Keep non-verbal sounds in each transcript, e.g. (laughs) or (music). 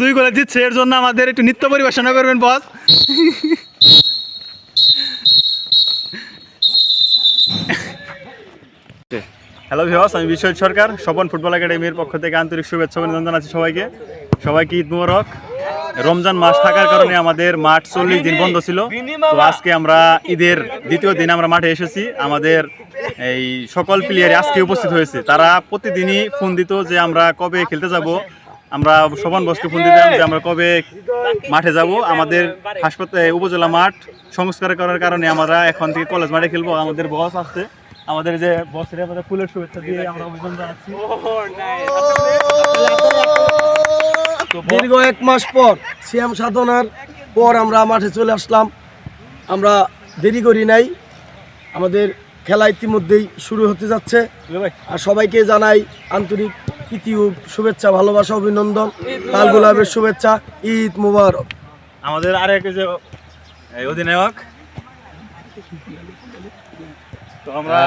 দুই করে জিতছে, এর জন্য আমাদের একটু নৃত্য পরিবেশনা করবেন বস হ্যালো ভিওস আমি বিশ্বজিৎ সরকার, স্বপন ফুটবল একাডেমির পক্ষ থেকে আন্তরিক শুভেচ্ছা অভিনন্দন আছে সবাইকে। সবাইকে ঈদ মুবারক। রমজান মাস থাকার কারণে আমাদের মাঠ চল্লিশ দিন বন্ধ ছিল। তো আজকে আমরা ঈদের দ্বিতীয় দিন আমরা মাঠে এসেছি। আমাদের এই সকল প্লেয়ারই আজকে উপস্থিত হয়েছে। তারা প্রতিদিনই ফোন দিত যে আমরা কবে খেলতে যাব। আমরা শোভন বসকে ফোন দিতাম যে আমরা কবে মাঠে যাব? আমাদের হাসপাতাল উপজেলা মাঠ সংস্কার করার কারণে আমরা এখন থেকে কলেজ মাঠে খেলব। আমাদের বস আসছে আমাদের যে বসের আমাদের ফুলের শুভেচ্ছা দিয়ে আমরা অভিনন্দন জানাচ্ছি। দীর্ঘ এক মাস পর সিএম সাধনার পর আমরা মাঠে চলে আসলাম। আমরা দেরি করি নাই। আমাদের খেলা ইতিমধ্যেই শুরু হতে যাচ্ছে। আর সবাইকে জানাই আন্তরিক প্রীতি ও শুভেচ্ছা ভালোবাসা অভিনন্দন লাল গোলাপের শুভেচ্ছা ঈদ মুবারক। আমাদের আর আরেক যে এই অধিনায়ক। তো আমরা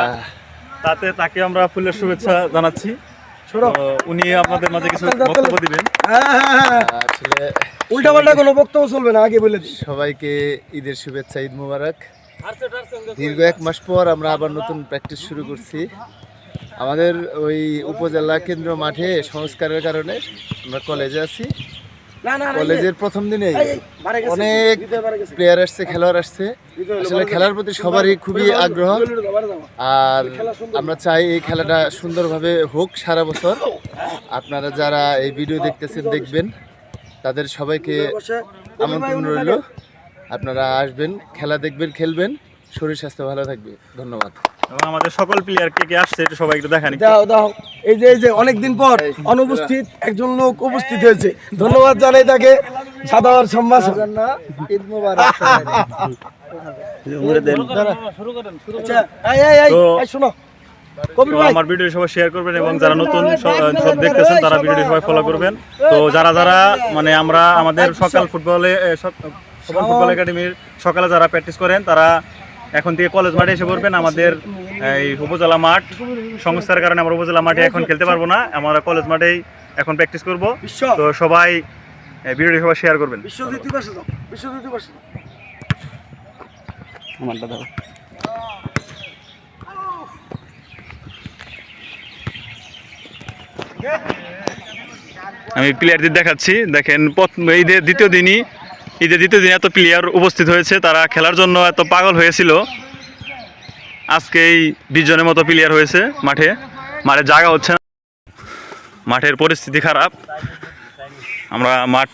তাতে তাকে আমরা ফুলের শুভেচ্ছা জানাচ্ছি। শোনো উনি আপনাদের মাঝে কিছু বক্তব্য দিবেন। হ্যাঁ হ্যাঁ হ্যাঁ আসলে উল্টা পাল্টা কোনো বক্তব্য চলবে না আগে বলে দিই। সবাইকে ঈদের শুভেচ্ছা ঈদ মুবারক। দীর্ঘ এক মাস পর আমরা আবার নতুন প্র্যাকটিস শুরু করছি। আমাদের ওই উপজেলা কেন্দ্র মাঠে সংস্কারের কারণে আমরা কলেজে আছি। কলেজের প্রথম দিনে অনেক। প্লেয়ার আসছে খেলোয়াড় আসছে। আসলে খেলার প্রতি সবারই খুবই আগ্রহ। আর আমরা চাই এই খেলাটা সুন্দরভাবে হোক সারা বছর। আপনারা যারা এই ভিডিও দেখতেছেন দেখবেন। তাদের সবাইকে আমন্ত্রণ রইল। আপনারা আসবেন খেলা দেখবেন খেলবেন। শরীর স্বাস্থ্য ভালো থাকবে। ধন্যবাদ। এবং আমাদের সকল প্লেয়ার কে কে আসছে একটু সবাই একটু দেখান দাও দাও। এই যে এই যে অনেকদিন পর অনুপস্থিত একজন লোক উপস্থিত হয়েছে। ধন্যবাদ জানাই তাকে। সাদাওয়ার সম্ভাষণ ঈদ মুবারক আচ্ছা, এই, এই, এই, শোনো। কবির তো ভাই। আমার ভিডিও সবাই শেয়ার করবেন এবং যারা নতুন সব সব দেখতেছেন তারা ভিডিও সবাই ফলো করবেন। তো যারা যারা মানে আমরা আমাদের সকাল ফুটবলে সকাল ফুটবল একাডেমির সকালে যারা প্র্যাকটিস করেন তারা এখন থেকে কলেজ মাঠে এসে পড়বেন আমাদের এই উপজেলা মাঠ। সংস্থার কারণে আমরা উপজেলা মাঠে এখন খেলতে পারব না আমরা কলেজ মাঠেই এখন প্র্যাকটিস করব। তো সবাই ভিডিওটি সবাই শেয়ার করবেন। আমি প্লেয়ারদের দেখাচ্ছি দেখেন প্রথম- ঈদের দ্বিতীয় দিনই ঈদের দ্বিতীয় দিন এত প্লেয়ার উপস্থিত হয়েছে তারা খেলার জন্য এত পাগল হয়েছিল। আজকে এই বিশ জনের মতো প্লেয়ার হয়েছে মাঠে। মাঠে জায়গা হচ্ছে না। মাঠের পরিস্থিতি খারাপ। আমরা মাঠ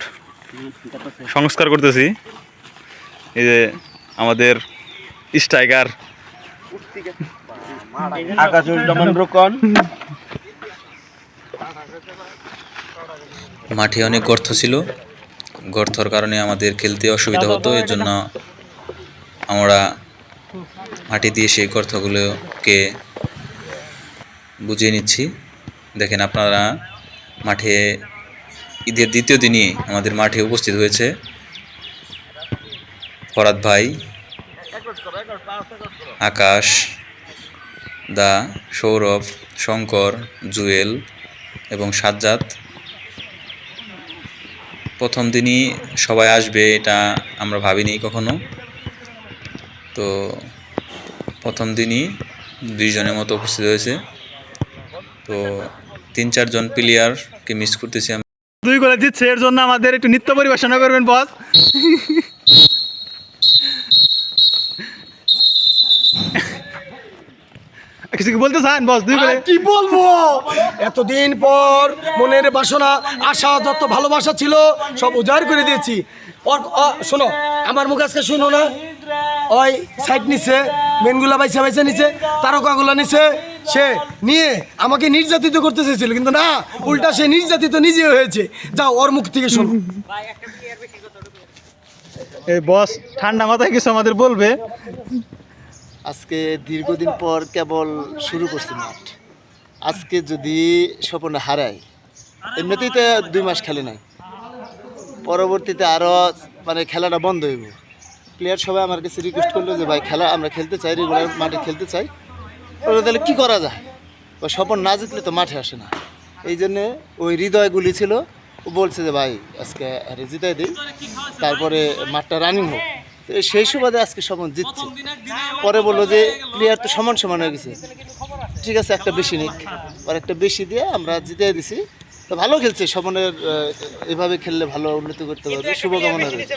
সংস্কার করতেছি। এই যে আমাদের স্ট্রাইকার রোকন। মাঠে অনেক গর্ত ছিল। গর্তর কারণে আমাদের খেলতে অসুবিধা হতো এর জন্য আমরা মাটি দিয়ে সেই গর্তগুলোকে বুঝিয়ে নিচ্ছি। দেখেন আপনারা মাঠে ঈদের দ্বিতীয় দিনই আমাদের মাঠে উপস্থিত হয়েছে। ফরাদ ভাই আকাশ দা সৌরভ শঙ্কর জুয়েল এবং সাজ্জাদ। প্রথম দিনই সবাই আসবে এটা আমরা ভাবিনি কখনো। তো প্রথম দিনই দুইজনের মতো উপস্থিত হয়েছে। তো তিন চারজন প্লেয়ারকে মিস করতেছি আমি। দুই গোলে জিতছে এর জন্য আমাদের একটু নিত্য পরিবেশনা করবেন বস (laughs) কিছু কি বলতে চান? বস দুই করে কি বলব? এতদিন পর মনের বাসনা আশা যত ভালোবাসা ছিল সব উজাড় করে দিয়েছি। ওর অ, শোনো আমার মুখ আজকে শুনো না। ওই সাইড নিছে মেনগুলা বাইসা বাইসা নিছে তারকাগুলা নিছে সে নিয়ে আমাকে নির্যাতিত করতে চেয়েছিল। কিন্তু না উল্টা সে নির্যাতিত নিজে হয়েছে। যাও ওর মুখ থেকে শোনো। এই বস ঠান্ডা মাথায় কিছু আমাদের বলবে? আজকে দীর্ঘদিন পর কেবল শুরু করছি মাঠ। আজকে যদি স্বপন হারায়, এমনিতেই তো দুই মাস খেলে নাই। পরবর্তীতে আরও মানে খেলাটা বন্ধ হইব। প্লেয়ার সবাই আমার কাছে রিকোয়েস্ট করল যে, ভাই, খেলা, আমরা খেলতে চাই রেগুলার মাঠে খেলতে চাই। ওরা তাহলে কী করা যায়? ও স্বপন না জিতলে তো মাঠে আসে না। এই জন্যে ওই হৃদয়গুলি ছিল, ও বলছে যে, ভাই, আজকে জিতাই দিই তারপরে মাঠটা রানিং হোক। তো সেই সুবাদে আজকে সমান জিতছে। পরে বলল যে প্লেয়ার তো সমান সমান হয়ে গেছে। ঠিক আছে, একটা বেশি নিক। আর একটা বেশি দিয়ে আমরা জিতে দিছি। তো ভালো খেলছে, সমানের এভাবে খেললে ভালো উন্নতি করতে পারবে। শুভকামনা রয়েছে